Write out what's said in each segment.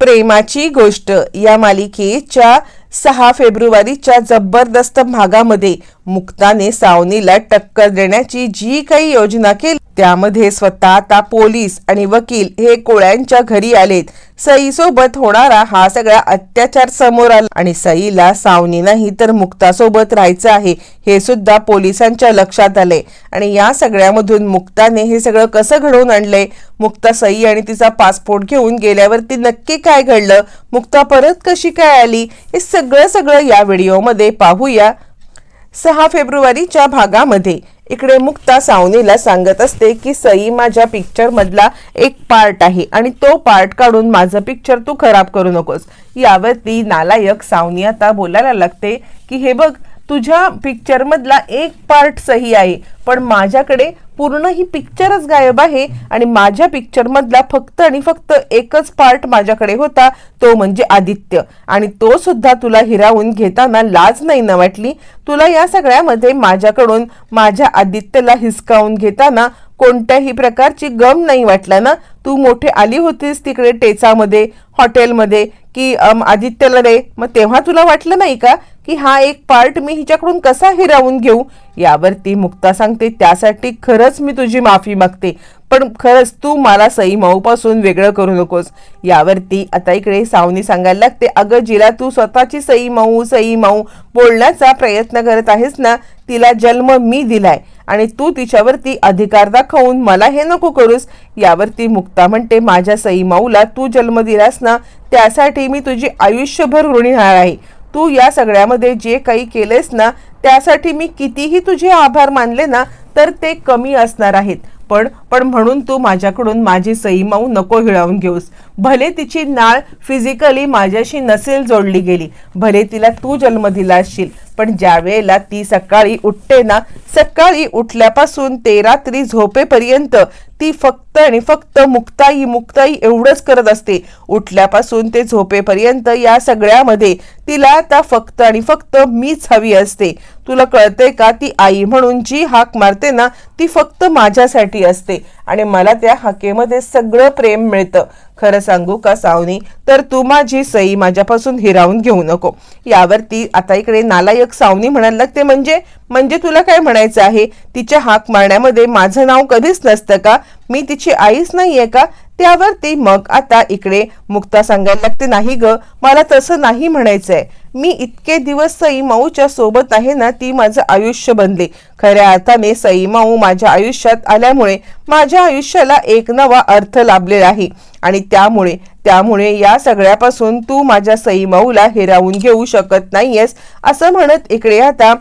प्रेमाची गोष्ट या मालिकेच्या सहा फेब्रुवारीच्या जबरदस्त भागामध्ये मुक्ताने सावनीला टक्कर देण्याची जी काही योजना केली त्यामध्ये स्वतः आता पोलीस आणि वकील हे कोळ्यांच्या घरी आलेत. सईसोबत होणारा हा सगळा अत्याचार समोर आला आणि सईला सावनी नाही तर मुक्तासोबत राहायचं आहे हे सुद्धा पोलिसांच्या लक्षात आले आणि या सगळ्यामधून मुक्ताने हे सगळं कसं घडवून आणलंय? मुक्ता सई आणि तिचा पासपोर्ट घेऊन गेल्यावरती नक्की काय घडलं? मुक्ता परत कशी काय आली? हे सगळं सगळं या व्हिडिओमध्ये पाहूया. सहा फेब्रुवारीच्या भागामध्ये इकडे मुक्ता सावनीला सांगत असते की सई माझ्या पिक्चर मधला एक पार्ट आहे आणि तो पार्ट काढून माझं पिक्चर तू खराब करू नकोस. यावरती नालायक सावनी आता बोलायला लागते की हे बघ तुझ्या पिक्चर मधला एक पार्ट सही आहे. पण माझ्याकडे पूर्ण ही पिक्चरच गायब आहे आणि माझ्या पिक्चर मधला फक्त आणि फक्त एकच पार्ट माझ्याकडे होता तो म्हणजे आदित्य. आणि तो सुद्धा तुला हिरावून घेताना लाज नाही ना वाटली? तुला या सगळ्यामध्ये माझ्याकडून माझ्या आदित्यला हिसकावून घेताना कोणत्याही प्रकारची गम नाही वाटला ना? तू मोठे आली होतीस तिकडे टेचामध्ये हॉटेलमध्ये की आदित्यला रे मग तेव्हा तुला वाटलं नाही का की हा एक पार्ट मी हिच्याकडून कसा हिरावून घेऊ? यावरती मुक्ता सांगते त्यासाठी खरंच मी तुझी माफी मागते. पण खरंच तू मला सई पासून वेगळं करू नकोस. यावरती आता इकडे सावनी सांगायला लागते अगं जिला तू स्वतःची सई माऊ सई माऊ बोलण्याचा प्रयत्न करत आहेस ना तिला जन्म मी दिलाय. आणि तू तिच्यावरती अधिकार दाखवून मला हे नको करूस. यावरती मुक्ता म्हणते माझ्या सई माऊला तू जन्म दिलास ना त्यासाठी मी तुझी आयुष्यभर ऋणी राहणार आहे. तू या सगळ्यामध्ये जे काही केलेस ना त्यासाठी मी कितीही तुझे आभार मानले ना तर ते कमी असणार आहेत. पण पण म्हणून तू माझ्याकडून माझी सई माऊ नको हिळावून घेऊस. भले तिची नाळ फिजिकली माझ्याशी नसेल जोडली गेली भले तिला तू जन्म दिला असशील पण ज्या वेळेला ती सकाळी उठते ना सकाळी उठल्यापासून ते रात्री झोपेपर्यंत ती फक्त आणि फक्त मुक्ताई मुक्ताई एवढंच करत असते. उठल्यापासून ते झोपेपर्यंत या सगळ्यामध्ये तिला आता फक्त आणि फक्त मीच हवी असते. तुला कळते का ती आई म्हणून जी हाक मारते ना ती फक्त माझ्यासाठी असते आणि मला त्या हाकेमध्ये सगळं प्रेम मिळतं. खरं सांगू का सावनी? तर तू माझी सई माझ्यापासून हिरावून घेऊ नको. यावरती आता इकडे नालायक सावनी म्हणायला लागते म्हणजे? म्हणजे तुला काय म्हणायचं आहे? तिच्या हाक मारण्यामध्ये माझं नाव कधीच नसतं का? मी तिची आईच नाहीये का? त्यावरती मग आता इकडे मुक्ता सांगायला लागते नाही ग मला तसं नाही म्हणायचंय. मी इतके दिवस सई माऊच्या सोबत आहे ना ती माझं आयुष्य बनले. खऱ्या अर्थाने सईमाऊ माझ्या आयुष्यात आल्यामुळे माझ्या आयुष्याला एक नवा अर्थ लाभलेला आहे. आणि त्यामुळे त्यामुळे या सगळ्यापासून तू माझ्या सईमाऊला हिरावून घेऊ शकत नाहीयेस असं म्हणत इकडे आता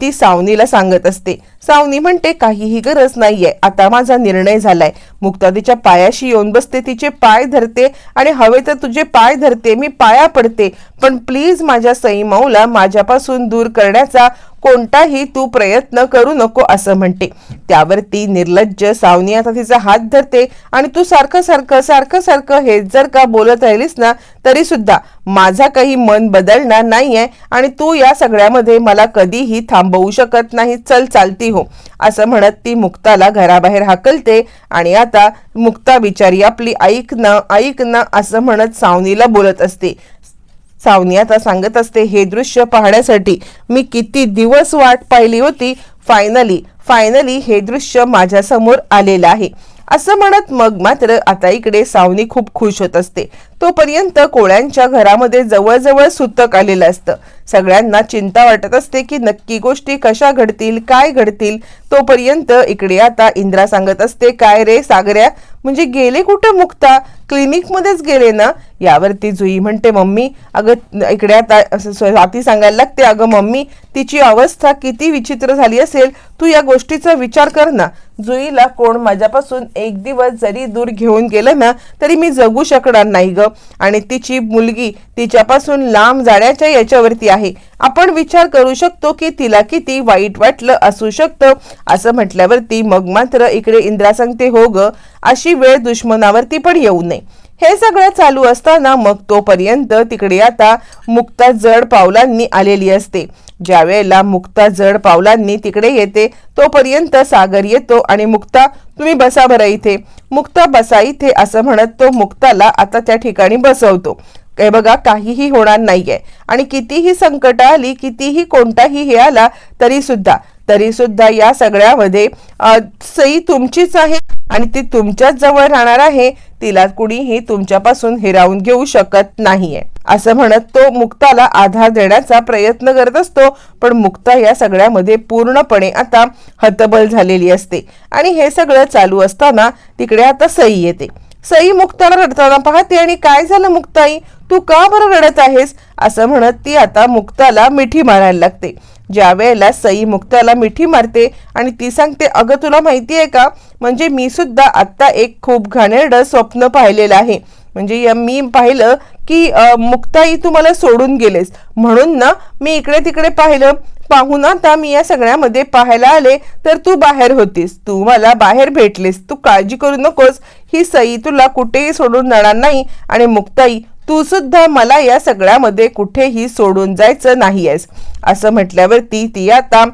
ती सावनीला सांगत असते. सावनी म्हणते काहीही गरज नाहीये आता माझा निर्णय झालाय. मुक्ता तिच्या पायाशी येऊन बसते तिचे पाय धरते आणि हवे तर तुझे पाय धरते मी पाया पडते. पण प्लीज माझ्या सईमाऊला माझ्यापासून दूर करण्याचा कोणताही तू प्रयत्न करू नको असं म्हणते. त्यावर ती निर्लज्ज सावनी आता तिचा हात धरते आणि तू सारखं सारखं सारखं सारखं हे जर का बोलत राहिलीस ना तरी सुद्धा माझा काही मन बदलणार नाहीये आणि तू या सगळ्यामध्ये मला कधीही थांबवू शकत नाही. चल चालती हो. असं म्हणत ती मुक्ताला घराबाहेर हाकलते आणि आता मुक्ता बिचारी आपली ऐक ना ऐक ना असं म्हणत सावनीला बोलत असते. सावनी आता सांगत असते हे दृश्य पाहण्यासाठी मी किती दिवस वाट पाहिली होती. फायनली फायनली हे दृश्य माझ्यासमोर आलेलं आहे. असं म्हणत मग मात्र आता इकडे सावनी खूप खुश होत असते. तोपर्यंत कोळ्यांच्या घरामध्ये जवळजवळ सुतक आलेलं असतं. सगळ्यांना चिंता वाटत असते की नक्की गोष्टी कशा घडतील काय घडतील. तोपर्यंत इकडे आता इंद्रा सांगत असते काय रे सागऱ्या म्हणजे गेले कुठे मुक्ता? क्लिनिकमध्येच गेले ना? यावरती जुई म्हणते मम्मी अगं इकडे आता स्वाती सांगायला लागते अगं मम्मी तिची अवस्था किती विचित्र झाली असेल. तू या गोष्टीचा विचार कर ना. जुईला कोण माझ्यापासून एक दिवस जरी दूर घेऊन गेलं ना तरी मी जगू शकणार नाही ग. आणि तिची मुलगी तिच्यापासून लांब जाण्याच्या याच्यावरती आहे. आपण विचार करू शकतो की तिला किती वाईट वाटलं असू शकतं. असं म्हटल्यावरती मग मात्र इकडे इंद्रा सांगते हो ग अशी वेळ दुश्मनावरती पण येऊ नये. हे सगळं चालू असताना मग तोपर्यंत तिकडे आता मुक्ता जड पावलांनी आलेली असते. ज्या वेळेला मुक्ता जड पावलांनी तिकडे येते तोपर्यंत सागर येतो आणि मुक्ता तुम्ही बसा बरं इथे. मुक्ता बसा इथे असं म्हणत तो मुक्ताला आता त्या ठिकाणी बसवतो. काय बघा काहीही होणार नाहीये. आणि कितीही संकट आली कितीही कोणताही हे आला तरी सुद्धा तरी सुद्धा या सगळ्यामध्ये सई तुमचीच आहे आणि ती तुमच्याच जवळ राहणार आहे. तिला कुणीही तुमच्यापासून हिरावून घेऊ शकत नाहीये. असं म्हणत तो मुक्ताला आधार देण्याचा प्रयत्न करत असतो पण मुक्ता या सगळ्यामध्ये पूर्णपणे आता हतबल झालेली असते. आणि हे सगळं चालू असताना तिकडे आता सई येते. सई मुक्ताला रडताना पाहते आणि काय झालं मुक्ताई? तू का बरं रडत आहेस? असं म्हणत ती आता मुक्ताला मिठी मारायला लागते. ज्या वेळेला सई मुक्ताला मिठी मारते आणि ती सांगते अगं तुला माहिती आहे का? म्हणजे मी सुद्धा आत्ता एक खूप घाणेरडं स्वप्न पाहिलेलं आहे. म्हणजे या- मी पाहिलं की मुक्ताई तू मला सोडून गेलेस. म्हणून ना मी इकडे तिकडे पाहिलं. पाहून आता मी या सगळ्यामध्ये पाहायला आले तर तू बाहेर होतीस. तू मला बाहेर भेटलीस. तू काळजी करू नकोस. ही सई तुला कुठेही सोडून जाणार नाही. आणि मुक्ताई तू सुद्धा मला या सगळ्यामध्ये कुठेही सोडून जायचं नाही आहेस असं म्हटल्यावरती ती आता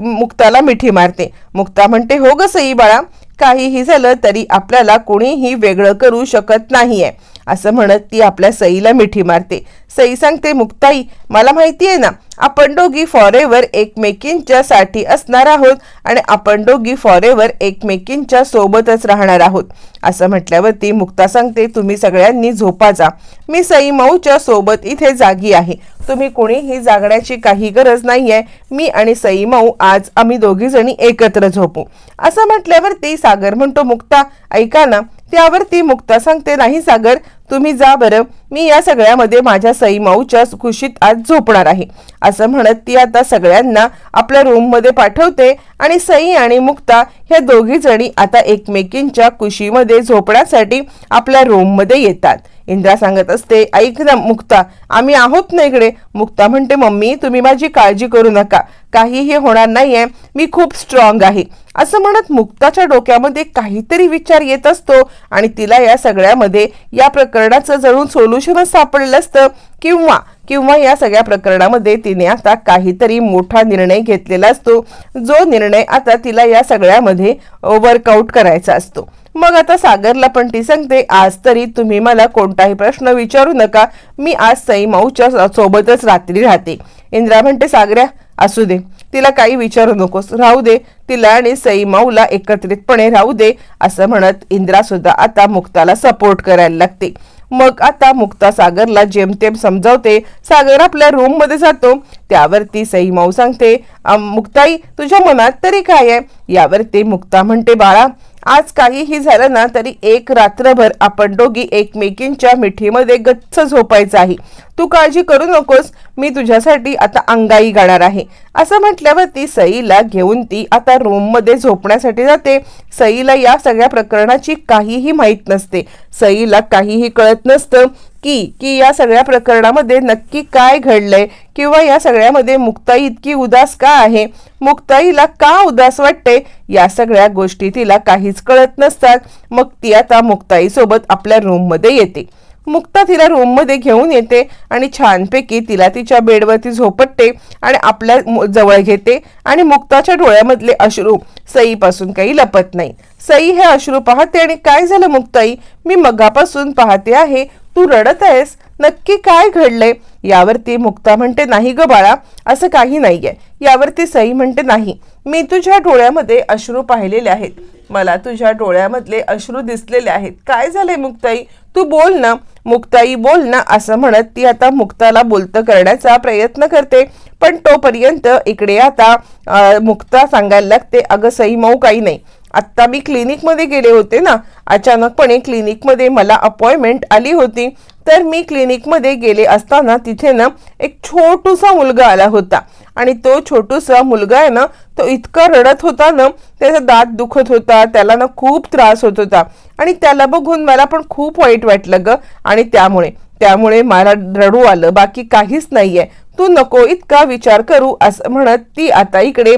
मुक्ताला मिठी मारते. मुक्ता म्हणते हो ग सई बाळा काहीही झालं तरी आपल्याला कोणीही वेगळं करू शकत नाहीये. असं म्हणत ती आपल्या सईला मिठी मारते. सई सांगते मुक्ताई मला माहिती आहे ना आपण दोघी फॉरेवर एकमेकींच्या साठी असणार आहोत आणि आपण दोघी फॉरेवर एकमेकींच्या सोबतच राहणार आहोत. असं म्हटल्यावर ती मुक्ता सांगते तुम्ही सगळ्यांनी झोपा जा. मी सई मऊच्या सोबत इथे जागी आहे. तुम्ही कोणीही जागण्याची काही गरज नाही आहे मी आणि सई मऊ आज आम्ही दोघी जणी एकत्र झोपू. असं म्हटल्यावरती सागर म्हणतो मुक्ता ऐका ना त्यावर ती मुक्ता सांगते नाही सागर तुम्ही जा बरं. मी या सगळ्यामध्ये माझ्या सई माऊच्या खुशीत आज झोपणार आहे. असं म्हणत ती आता सगळ्यांना आपल्या रूममध्ये पाठवते आणि सई आणि मुक्ता ह्या दोघी जणी आता एकमेकींच्या खुशीमध्ये झोपण्यासाठी आपल्या रूममध्ये येतात. इंद्रा सांगत असते ऐक ना मुक्ता आम्ही आहोत ना इकडे? मुक्ता म्हणते मम्मी तुम्ही माझी काळजी करू नका. काहीही होणार नाहीये. मी खूप स्ट्रॉंग आहे. असं म्हणत मुक्ताच्या डोक्यामध्ये काहीतरी विचार येत असतो आणि तिला या सगळ्यामध्ये या प्रकरणाचं जणू सोल्युशनच सापडलं असतं किंवा किंवा या सगळ्या प्रकरणामध्ये तिने आता काहीतरी मोठा निर्णय घेतलेला असतो. जो निर्णय आता तिला या सगळ्यामध्ये वर्कआउट करायचा असतो. मग आता सागरला पण ती सांगते आज तरी तुम्ही मला कोणताही प्रश्न विचारू नका. मी आज सई माऊच्या सोबतच रात्री राहते. इंद्रा म्हणते सागऱ्या असू दे. तिला काही विचारू नकोस. राहू दे. तिला आणि सई माऊला एकत्रितपणे राहू दे असं म्हणत इंदिरा सुद्धा आता मुक्ताला सपोर्ट करायला लागते. मग आता मुक्ता सागरला जेमतेम समजावते सागर आपल्या रूममध्ये जातो. त्यावरती सई माऊ सांगते मुक्ताई तुझ्या मनात तरी काय आहे? यावरती मुक्ता म्हणते बाळा आज काहीही झालं ना तरी एक रात्रभर आपण दोघी एकमेकींच्या मिठीमध्ये गच्च झोपायचं आहे. तू काळजी करू नकोस. मी तुझ्यासाठी आता अंगाई गाणार आहे. असं म्हटल्यावर ती सईला घेऊन ती आता रूममध्ये झोपण्यासाठी जाते. सईला या सगळ्या प्रकरणाची काहीही माहीत नसते. सईला काहीही कळत नसतं की की या सगळ्या प्रकरणामध्ये नक्की काय घडलंय किंवा या सगळ्यामध्ये मुक्ताई इतकी उदास का आहे? मुक्ताईला का उदास वाटते? या सगळ्या गोष्टी तिला काहीच कळत नसतात. मग ती आता मुक्ताईसोबत आपल्या रूममध्ये येते. मुक्ता तिला रूममध्ये घेऊन येते आणि छानपैकी तिला तिच्या बेडवरती झोपटते आणि आपल्या मु- जवळ घेते आणि मुक्ताच्या डोळ्यामधले अश्रू सईपासून काही लपत नाही. सई हे अश्रू पाहते आणि काय झालं मुक्ताई? मी मगापासून पाहते आहे. तू रडत आहेस. नक्की काय घडलंय? यावरती मुक्ता म्हणते नाही ग बाळा असं काही नाहीये. यावरती सई म्हणते नाही. मी तुझ्या डोळ्यामध्ये अश्रू पाहिलेले आहेत. मला तुझ्या डोळ्यामधले अश्रू दिसलेले आहेत. काय झालंय मुक्ताई? तू बोल ना. मुक्ताई बोल ना असं म्हणत ती आता मुक्ताला बोलतं करण्याचा प्रयत्न करते. पण तोपर्यंत इकडे आता मुक्ता सांगायला लागते अगं सई मऊ काही नाही. आत्ता मी क्लिनिकमध्ये गेले होते ना. अचानकपणे क्लिनिकमध्ये मला अपॉइंटमेंट आली होती. तर मी क्लिनिकमध्ये गेले असताना तिथे ना एक छोटूसा मुलगा आला होता. आणि तो छोटूसा मुलगा आहे ना तो इतका रडत होता ना त्याचा दात दुखत होता त्याला ना खूप त्रास होत होता. आणि त्याला बघून मला पण खूप वाईट वाटलं ग. आणि त्यामुळे त्यामुळे मला रडू आलं. बाकी काहीच नाहीये. तू नको इतका विचार करू असं म्हणत ती आता इकडे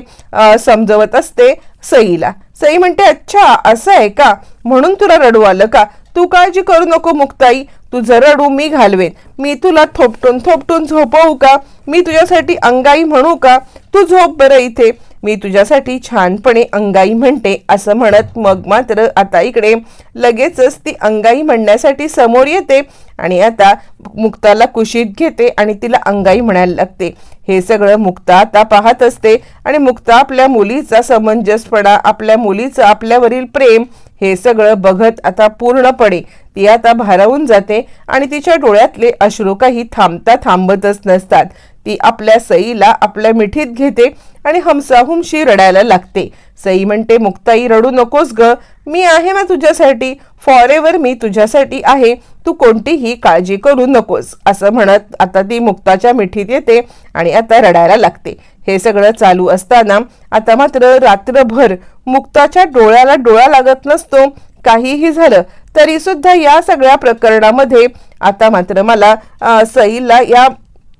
समजवत असते सईला. सई म्हणते अच्छा असं आहे का? म्हणून तुला रडू आलं का? तू काळजी करू नको मुक्ताई. तुझं रडू मी घालवेन. मी तुला थोपटून थोपटून झोपवू का? मी तुझ्यासाठी अंगाई म्हणू का? तू झोप बरं इथे. मी तुझ्यासाठी छानपणे अंगाई म्हणते असं म्हणत मग मात्र आता इकडे लगेचच ती अंगाई म्हणण्यासाठी समोर येते आणि आता मुक्ताला कुशीत घेते आणि तिला अंगाई म्हणायला लागते. हे सगळं मुक्ता आता पाहत असते आणि मुक्ता आपल्या मुलीचा समंजसपणा आपल्या मुलीचं आपल्यावरील प्रेम हे सगळं बघत आता पूर्णपणे ती आता भारावून जाते आणि तिच्या डोळ्यातले अश्रू काही थांबता थांबतच नसतात. ती आपल्या सईला आपल्या मिठीत घेते आणि हमसाहुमशी रडायला लागते. सई म्हणते मुक्ताई रडू नकोस ग. मी आहे ना तुझ्यासाठी. फॉरेवर मी तुझ्यासाठी आहे. तू कोणतीही काळजी करू नकोस. असं म्हणत आता ती मुक्ताच्या मिठीत येते आणि आता रडायला लागते. हे सगळं चालू असताना आता मात्र रात्रभर मुक्ताच्या डोळ्याला डोळा लागत नसतो. काहीही झालं तरी सुद्धा या सगळ्या प्रकरणामध्ये आता मात्र मला सईला या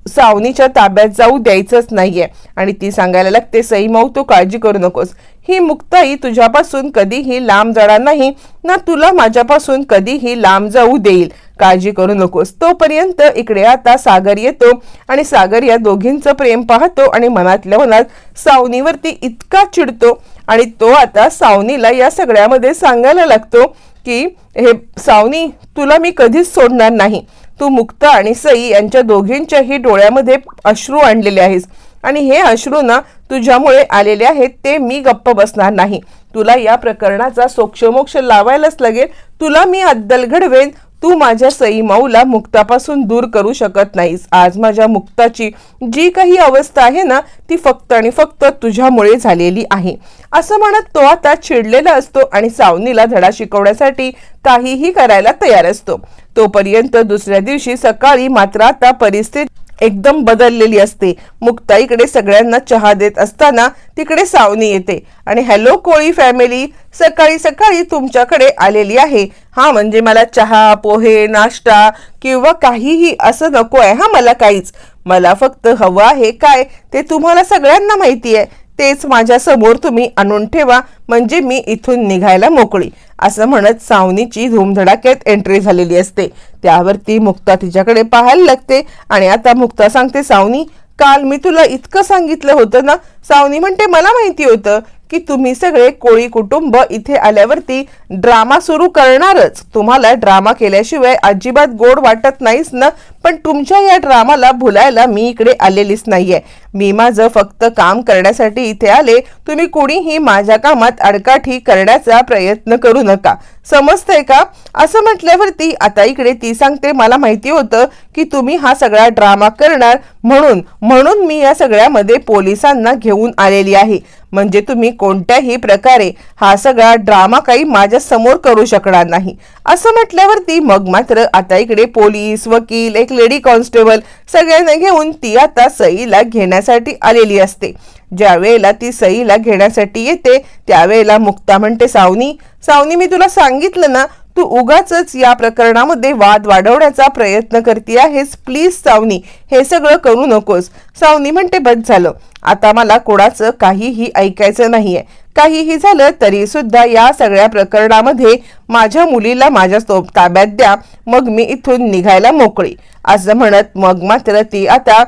सावनीच्या ताब्यात जाऊ द्यायचंच नाहीये. आणि ती सांगायला लागते सई माऊ तू काळजी करू नकोस. ही मुक्ताई तुझ्यापासून कधीही लांब जाणार नाही ना तुला माझ्यापासून कधीही लांब जाऊ देईल. काळजी करू नकोस. तोपर्यंत इकडे आता सागर येतो आणि सागर या दोघींचं प्रेम पाहतो आणि मनातल्या मनात सावनीवरती इतका चिडतो आणि तो आता सावनीला या सगळ्यामध्ये सांगायला लागतो की हे सावनी तुला मी कधीच सोडणार नाही. तू मुक्त आणि सई यांच्या दोघींच्याही डोळ्यामध्ये अश्रू आणलेले आहेस. आणि हे अश्रू ना तुझ्यामुळे आलेले आहेत ते मी गप्प बसणार नाही. तुला या प्रकरणाचा सोक्षमोक्ष लावायलाच लागेल. तुला मी अद्दल घडवेन. तू माझ्या सई माऊला मुक्तापासून दूर करू शकत नाहीस. आज माझ्या मुक्ताची जी काही अवस्था आहे ना ती फक्त आणि फक्त तुझ्यामुळे झालेली आहे. असं म्हणत तो आता चिडलेला असतो आणि सावनीला धडा शिकवण्यासाठी काहीही करायला तयार असतो. तोपर्यंत दुसऱ्या दिवशी सकाळी मात्र आता परिस्थिती एकदम बदललेली असते. मुक्ता इकडे सगळ्यांना चहा देत असताना तिकडे सावनी येते आणि हॅलो कोळी फॅमिली सकाळी सकाळी तुमच्याकडे आलेली आहे. हा म्हणजे मला चहा पोहे नाश्ता किंवा काहीही असं नको आहे हा मला काहीच. मला फक्त हवं आहे काय ते तुम्हाला सगळ्यांना माहिती आहे. तेच माझ्यासमोर तुम्ही आणून ठेवा म्हणजे मी इथून निघायला मोकळी असं म्हणत सावनीची धूमधडाक्यात एंट्री झालेली असते. त्यावर ती मुक्ता तिच्याकडे पाहायला लागते आणि आता मुक्ता सांगते सावनी काल मी तुला इतकं सांगितलं होतं ना सावनी म्हणते मला माहिती होतं की तुम्ही सगळे कोळी कुटुंब इथे आल्यावरती ड्रामा सुरू करणारच. तुम्हाला ड्रामा केल्याशिवाय अजिबात गोड वाटत नाहीच ना? पण तुमच्या या ड्रामाला भुलायला मी इकडे आलेलीच नाहीये. मी माझं फक्त काम करण्यासाठी इथे आले. तुम्ही कोणीही माझ्या कामात अडकाठी करण्याचा प्रयत्न करू नका. समजतंय का? असं म्हटल्यावरती आता इकडे ती सांगते मला माहिती होतं की तुम्ही हा सगळा ड्रामा करणार म्हणून. म्हणून मी या सगळ्यामध्ये पोलिसांना घेऊन आलेली आहे. म्हणजे तुम्ही कोणत्याही प्रकारे हा सगळा ड्रामा काही माझ्या समोर करू शकणार नाही. असं म्हटल्यावरती मग मात्र आता इकडे पोलीस वकील एक लेडी कॉन्स्टेबल सगळ्यांना घेऊन ती आता सईला घेण्यासाठी आलेली असते. ज्या वेळेला ती सईला घेण्यासाठी येते त्यावेळेला मुक्ता म्हणते सावनी सावनी मी तुला सांगितलं ना तू उगाच या प्रकरणामध्ये वाद वाढवण्याचा प्रयत्न करते आहेस. प्लीज सावनी हे सगळं करू नकोस. सावनी म्हणते बस झालं. आता मला कोणाचं काहीही ऐकायचं नाहीये. काहीही झालं तरी सुद्धा या सगळ्या प्रकरणामध्ये माझ्या मुलीला माझ्या ताब्यात द्या मग मी इथून निघायला मोकळी. असं म्हणत मग मात्र ती आता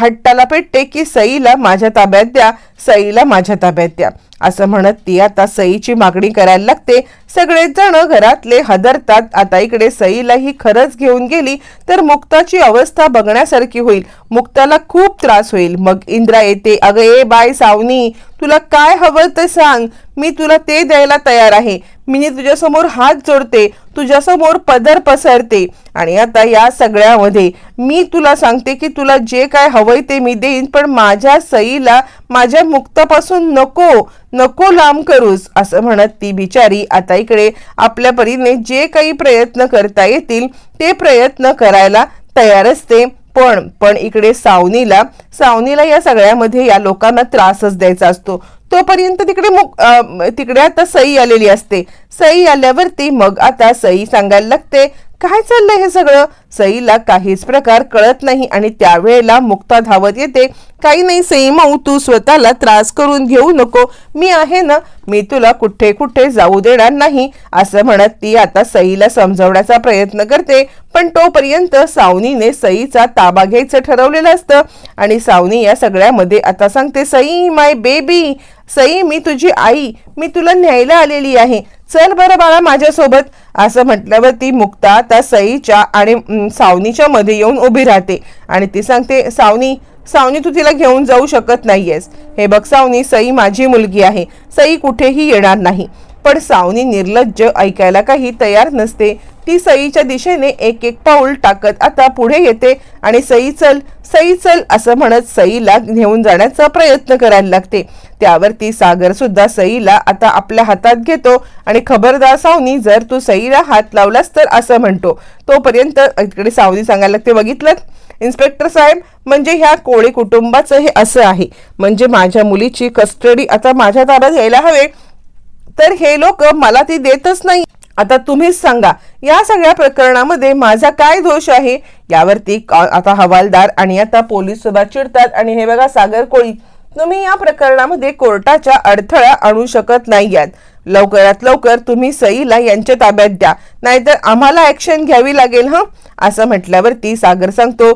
हट्टाला पेटते की सईला माझ्या ताब्यात द्या सईला माझ्या ताब्यात द्या. असं म्हणत ती आता सईची मागणी करायला लागते. सगळेच जण घरातले हदरतात. आता इकडे सईला ही खरंच घेऊन गेली तर मुक्ताची अवस्था बघण्यासारखी होईल. मुक्ताला खूप त्रास होईल. मग इंद्रा येते अगं ए बाय सावनी तुला काय हवं ते सांग. मी तुला ते द्यायला तयार आहे. मी तुझ्यासमोर हात जोडते तुझ्यासमोर पदर पसरते. आणि आता या सगळ्यामध्ये मी तुला सांगते की तुला जे काय हवंय ते मी देईन पण माझ्या सईला माझ्या मुक्तापासून नको नको लांब करूस असं म्हणत ती बिचारी आता इकडे आपल्या परीने जे काही प्रयत्न करता येतील ते प्रयत्न करायला तयार असते. पण पण इकडे सावनीला सावनीला या सगळ्यामध्ये या लोकांना त्रासच द्यायचा असतो. तोपर्यंत तिकडे मुक- तिकडे आता सई आलेली असते. सई आल्यावरती मग आता सई सांगायला लागते काय चाललंय हे सगळं? सईला काहीच प्रकार कळत नाही आणि त्यावेळेला मुक्ता धावत येते काही नाही सई माऊ तू स्वतःला त्रास करून घेऊ नको. मी आहे ना मी तुला कुठे कुठे जाऊ देणार नाही. असं म्हणत ती आता सईला समजवण्याचा प्रयत्न करते पण तोपर्यंत सावनीने सईचा ताबा घ्यायचं ठरवलेलं असतं आणि सावनी या सगळ्यामध्ये आता सांगते सई माय बेबी सई मी तुझी आई मी तुला न्यायला आलेली आहे. चल बरं बाळा माझ्यासोबत. असं म्हटल्यावर ती मुक्ता आता सईच्या आणि सावनीच्या मध्ये येऊन उभी राहते. आणि ती सांगते सावनी सावनी तू तिला घेऊन जाऊ शकत नाहीयेस. हे बघ सावनी सई माझी मुलगी आहे. सई कुठेही येणार नाही. पण सावनी निर्लज्ज ऐकायला काही तयार नसते. ती सईच्या दिशेने एक एक पाऊल टाकत आता पुढे येते आणि सई चल सई चल असं म्हणत सईला घेऊन जाण्याचा प्रयत्न करायला लागते. त्यावरती सागर सुद्धा सईला आता आपल्या हातात घेतो आणि खबरदार सावनी जर तू सईला हात लावलास तर असं म्हणतो. तोपर्यंत इकडे सावनी सांगायला लागते बघितलं? इन्स्पेक्टर साहेब म्हणजे ह्या कोळी कुटुंबाचं हे असं आहे. म्हणजे माझ्या मुलीची कस्टडी आता माझ्या ताब्यात यायला हवे. तर हे लोक मला ती देतच नाही. आता तुम्हीच सांगा या सगळ्या प्रकरणामध्ये माझा काय दोष आहे? यावरती आता हवालदार आणि आता पोलीस सुद्धा चिडतात आणि हे बघा सागर कोळी तुम्ही या प्रकरणामध्ये कोर्टाच्या अडथळा आणू शकत नाही आहेत. लवकरात लवकर तुम्ही सईला यांच्या ताब्यात द्या नाहीतर आम्हाला ऍक्शन घ्यावी लागेल हं? असं म्हटल्यावरती सागर सांगतो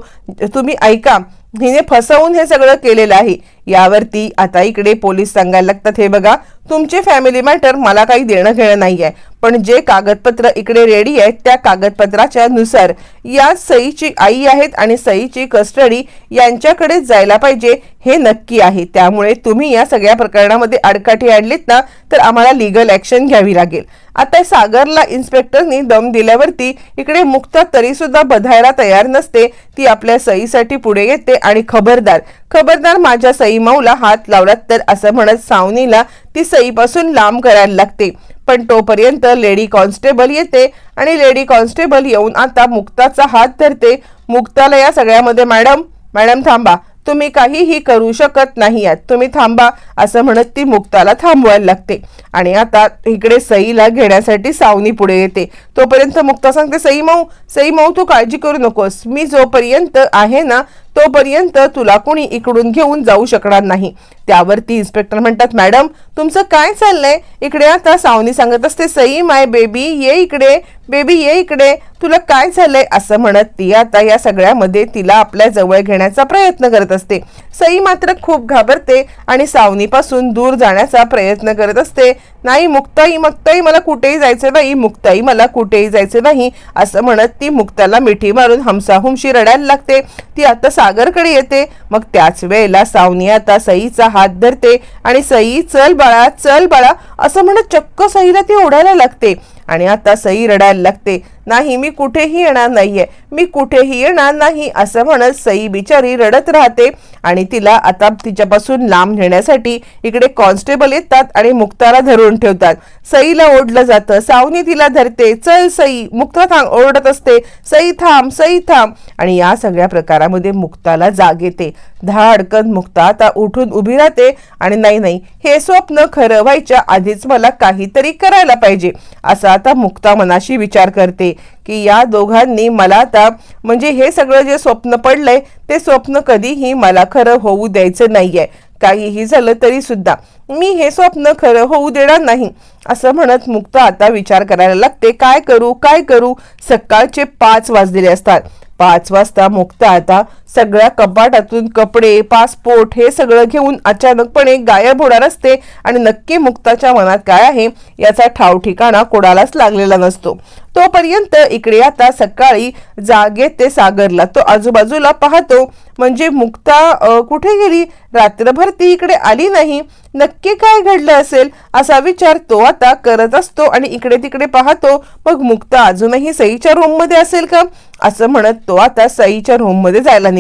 तुम्ही ऐका हिने फसवून हे सगळं केलेलं आहे. यावरती आता इकडे पोलीस सांगायला लागतात हे बघा तुमचे फॅमिली मॅटर मला काही देणं घेणं नाही आहे पण जे कागदपत्र इकडे रेडी आहेत त्या कागदपत्राच्या नुसार या सईची आई आहेत आणि सईची कस्टडी यांच्याकडेच जायला पाहिजे हे नक्की आहे. त्यामुळे तुम्ही या सगळ्या प्रकरणामध्ये आडकाठी आणलीत ना तर आम्हाला लिगल ऍक्शन घ्यावी लागेल. आता सागरला इन्स्पेक्टरनी दम दिल्यावरती इकडे मुक्ता तरी सुद्धा बधायला तयार नसते. ती आपल्या सईसाठी पुढे येते आणि खबरदार खबरदार माझ्या सई माऊला हात लावलात तर असं म्हणत सावनीला ती सईपासून लांब करायला लागते. पण तोपर्यंत लेडी कॉन्स्टेबल येते आणि लेडी कॉन्स्टेबल येऊन आता मुक्ताचा हात धरते. मुक्ताला या सगळ्यामध्ये मॅडम मॅडम थांबा तुम्ही काहीही करू शकत नाही आहात तुम्ही थांबा असं म्हणत ती मुक्ताला थांबवायला लागते. आणि आता इकडे सईला घेण्यासाठी सावनी पुढे येते. तोपर्यंत मुक्ता सांगते सई माऊ सई माऊ तू काळजी करू नकोस. मी जोपर्यंत आहे ना तोपर्यंत तुला कोणी इकडून घेऊन जाऊ शकणार नाही. त्यावरती इन्स्पेक्टर म्हणतात मॅडम तुमचं काय चाललंय? इकडे आता सावनी सांगत असते सई माय बेबी ये इकडे. बेबी ये इकडे. तुला काय झालंय? असं म्हणत ती आता या सगळ्यामध्ये तिला आपल्या जवळ घेण्याचा प्रयत्न करत असते. सई मात्र खूप घाबरते आणि सावनीपासून दूर जाण्याचा प्रयत्न करत असते. नाही मुक्ताई मुक्ताई मला कुठेही जायचं नाही. मुक्ताई मला कुठेही जायचं नाही. असं म्हणत ती मुक्ताला मिठी मारून हमसाहुमशी रडायला लागते. ती आता सागरकडे येते. मग त्याच वेळेला सावनी आता सईचा हात धरते आणि सई चल बाळा चल बाळा. असं म्हणत चक्क सईला ती ओढायला लागते. आणि आता सई रडायला लागते. नाही मी कुठेही येणार नाहीये. मी कुठेही येणार नाही असं म्हणत सई बिचारी रडत राहते आणि तिला आता तिच्यापासून लांब नेण्यासाठी इकडे कॉन्स्टेबल येतात आणि मुक्ताला धरून ठेवतात. सईला ओढलं जातं. सावनी तिला धरते. चल सई मुक्ता थांब ओरडत असते. सई थांब सई थांब. आणि या सगळ्या प्रकारामध्ये मुक्ताला जाग येते. धाडकन मुक्ता आता उठून उभी राहते आणि नाही नाही हे स्वप्न खरं व्हायच्या आधीच मला काहीतरी करायला पाहिजे. असा आता मुक्ता मनाशी विचार करते. की या दोघांनी मला आता म्हणजे हे सगळं जे स्वप्न पडलंय ते स्वप्न कधीही मला खरं होऊ द्यायचं नाहीये. काहीही झालं तरी सुद्धा. मी हे स्वप्न खरं होऊ देणार नाही असं म्हणत मुक्त आता विचार करायला लागते. काय करू काय करू? सकाळचे पाच वाजलेले असतात. पाच वाजता मुक्त आता सगळ्या कपाटातून कपडे पासपोर्ट हे सगळं घेऊन अचानकपणे गायब होणार असते आणि नक्की मुक्ताच्या मनात काय आहे याचा ठाव ठिकाणा कोणालाच लागलेला नसतो. तोपर्यंत इकडे आता सकाळी जागे ते सागरला. तो आजूबाजूला पाहतो म्हणजे मुक्ता कुठे गेली? रात्रभर ती इकडे आली नाही. नक्की काय घडलं असेल? असा विचार तो आता करत असतो आणि इकडे तिकडे पाहतो मग मुक्ता अजूनही सईच्या रूममध्ये असेल का? असं म्हणत तो आता सईच्या रूममध्ये जायला निघतो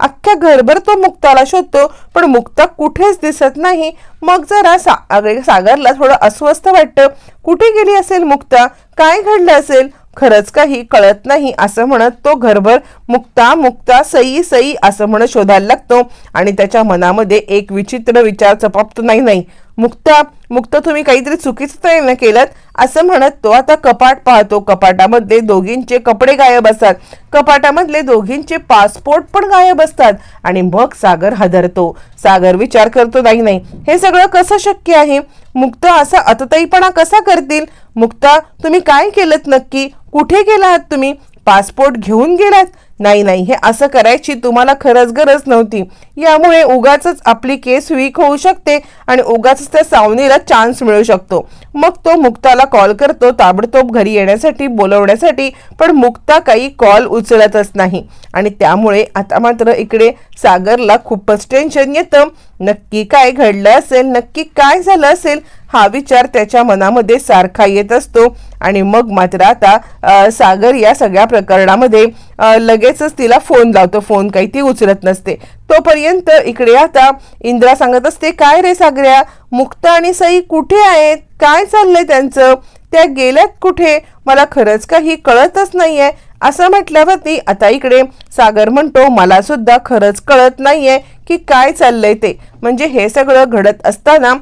अख्ख्या घरभर तो मुक्ताला शोधतो पण मुक्ता कुठेच दिसत नाही. मग जरा सा सागरला थोडं अस्वस्थ वाटतं. कुठे गेली असेल मुक्ता? काय घडलं असेल? खरंच काही कळत नाही असं म्हणत तो घरभर मुक्ता मुक्ता सई सई असं म्हणत शोधायला लागतो. आणि त्याच्या मनामध्ये एक विचित्र विचार चपापतो नाही नाही मुक्ता मुक्ता तुम्ही काहीतरी चुकीचं तर ना केलं असं म्हणत तो आता कपाट पाहतो. कपाटामध्ये दोघींचे कपडे गायब असतात. कपाटामधले दोघींचे पासपोर्ट पण गायब असतात. आणि मग सागर हादरतो. सागर विचार करतो नाही नाही हे सगळं कसं शक्य आहे? मुक्ता असा अतताईपणा कसा करतील? मुक्ता तुम्ही काय केलं नक्की? कुठे गेला आहात तुम्ही? पासपोर्ट घेऊन गेलात? नाही नाही हे असं करायची तुम्हाला खरंच गरज नव्हती. यामुळे उगाच आपली केस वीक होऊ शकते आणि उगाच त्या सावनीला चान्स मिळू शकतो. मग तो मुक्ताला कॉल करतो ताबडतोब घरी येण्यासाठी बोलवण्यासाठी पण मुक्ता काही कॉल उचलतच नाही. आणि त्यामुळे आता मात्र इकडे सागरला खूपच टेन्शन येतं. नक्की काय घडलं असेल नक्की काय झालं असेल हा विचार त्याच्या मनामध्ये सारखा येत असतो. आणि मग मात्र आता सागर या सगळ्या प्रकरणामध्ये लगेचच तिला फोन लावतो फोन काही ती उचलत नसते. तोपर्यंत इकडे आता इंद्रा सांगत असते काय रे सागऱ्या मुक्ता आणि सई कुठे आहेत? काय चाललंय त्यांचं? त्या गेल्यात कुठे? मला खरंच काही कळतच नाहीये. असं म्हटल्यावरती आता इकडे सागर म्हणतो मला सुद्धा खरंच कळत नाहीये की काय चाललंय ते? म्हणजे हे सगळं घडत असताना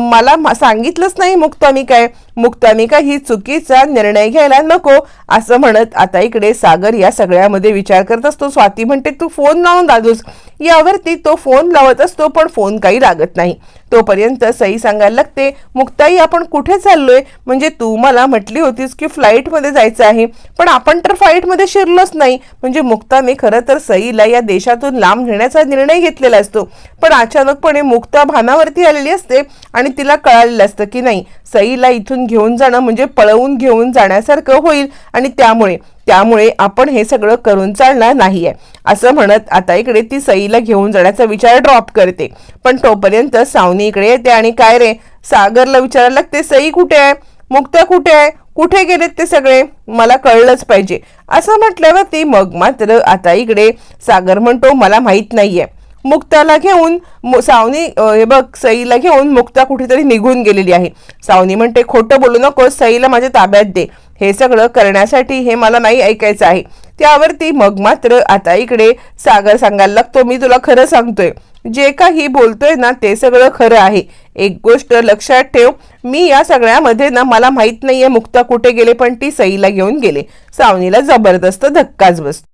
मला मा- सांगितलंच नाही मुक्तामी काय. मुक्तानी काही चुकीचा निर्णय घ्यायला नको असं म्हणत आता इकडे सागर या सगळ्यामध्ये विचार करत असतो. स्वाती म्हणते तू फोन लावून दादूस. यावरती तो फोन लावत असतो पण फोन काही लागत नाही. तोपर्यंत सई सांगायला लागते मुक्ताई आपण कुठे चाललोय? म्हणजे तू मला म्हटली होतीस की फ्लाईटमध्ये जायचं आहे. पण आपण तर फ्लाईटमध्ये शिरलोच नाही. म्हणजे मुक्तामी खरं तर सईला या देशातून लांब घेण्याचा निर्णय घेतलेला असतो. पण अचानकपणे मुक्ता भानावरती आलेली असते आणि तिला कळालेलं असतं की नाही सईला इथून घेऊन जाणं म्हणजे पळवून घेऊन जाण्यासारखं होईल आणि त्यामुळे त्यामुळे आपण हे सगळं करून चालणार नाही आहे असं म्हणत आता इकडे ती सईला घेऊन जाण्याचा विचार ड्रॉप करते. पण तोपर्यंत सावनी इकडे येते आणि काय रे सागरला विचारायला लागते सई कुठे आहे? मुक्ता कुठे आहे? कुठे गेलेत ते सगळे? मला कळलंच पाहिजे. असं म्हटल्यावर ती मग मात्र आता इकडे सागर म्हणतो मला माहीत नाहीये. मुक्ताला घेऊन मु- सावनी हे बघ सईला घेऊन मुक्ता कुठेतरी निघून गेलेली आहे. सावनी म्हणते खोटं बोलू नको सईला माझ्या ताब्यात दे. हे सगळं करण्यासाठी हे मला नाही ऐकायचं आहे. त्यावरती मग मात्र आता इकडे सागर सांगायला लागतो मी तुला खरं सांगतोय. जे काही बोलतोय ना ते सगळं खरं आहे. एक गोष्ट लक्षात ठेव मी या सगळ्यामध्ये ना मला माहीत नाहीये मुक्ता कुठे गेले पण ती सईला घेऊन गेले. सावनीला जबरदस्त धक्काच बसतो.